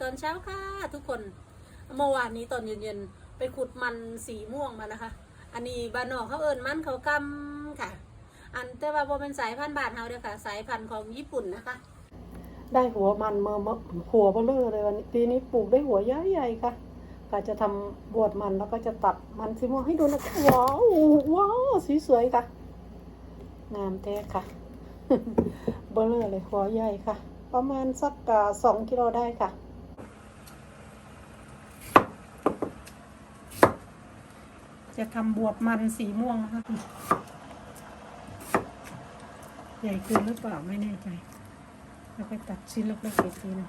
ตอนเช้าค่ะทุกคน เมื่อวานนี้ตอนเย็นๆไปขุดมันสีม่วงมานะคะ อันนี้บ้านนอกเขาเอิญมันเขากำค่ะ อันแต่ว่าโบเป็นสายพันธุ์บาทเฮาเด้อค่ะ สายพันธุ์ของญี่ปุ่นนะคะ ได้หัวมันเมื่อหัวเบลเลอเลยวันนี้ปีนี้ปลูกได้หัวใหญ่ๆค่ะก็จะทำบวชมันแล้วก็จะตัดมันสีม่วงให้ดูนะคะว้าวว้าวสีสวยค่ะงามแท้ค่ะเบลเลอเลยหัวใหญ่ค่ะ ประมาณสักสองกิโลได้ค่ะ จะทำบวบมันสีม่วงนะคะใหญ่เกินหรือเปล่าไม่แน่ใจแล้วไปตัดชิ้นเล็กๆอีกทีนึง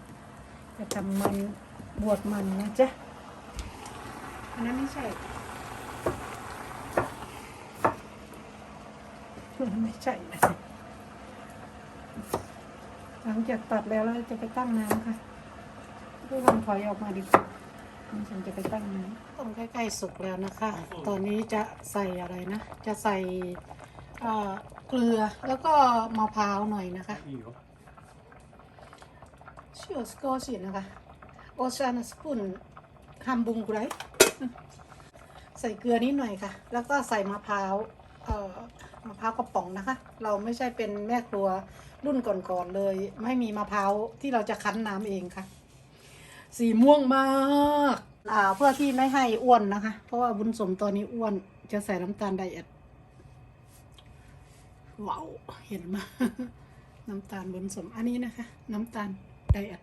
จะทำมันบวชมันนะจ๊ะอันนั้นไม่ใช่อันนั้นไม่ใช่นะหลังจากตัดแล้วเราจะไปตั้งน้ำค่ะดูลองถอยออกมาดีกว่า ฉันจะไปตั้งนี้ต้มใกล้ๆสุกแล้วนะคะ ตอนนี้จะใส่อะไรนะ จะใส่เกลือแล้วก็มะพร้าวหน่อยนะคะเชิวสกอชินะคะโอชานสปุนฮัมบุงไรใส่เกลือนิดหน่อยค่ะ แล้วก็ใส่มะพร้าวมะพร้าวกระป๋องนะคะ เราไม่ใช่เป็นแม่ครัวรุ่นก่อนๆเลย ไม่มีมะพร้าวที่เราจะคั้นน้ำเองค่ะ สีม่วงมากอ่าเพื่อที่ไม่ให้อ้วนนะคะ เพราะว่าบุญสมตอนนี้อ้วนจะใส่น้ำตาลไดเอทว้าวเห็นไหมน้ำตาลบนสมอันนี้นะคะ น้ำตาลไดแอด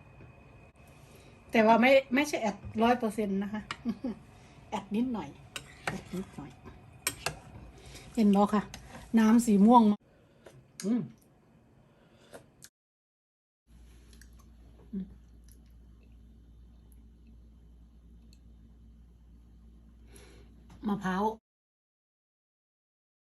แต่ว่าไม่ไม่ใช่แอดร้อยเปอร์เซ็นต์นะคะ แอดนิดหน่อยแอดนิดหน่อย เห็นบอค่ะ น้ำสีม่วงมาอืมอืม มะพร้าว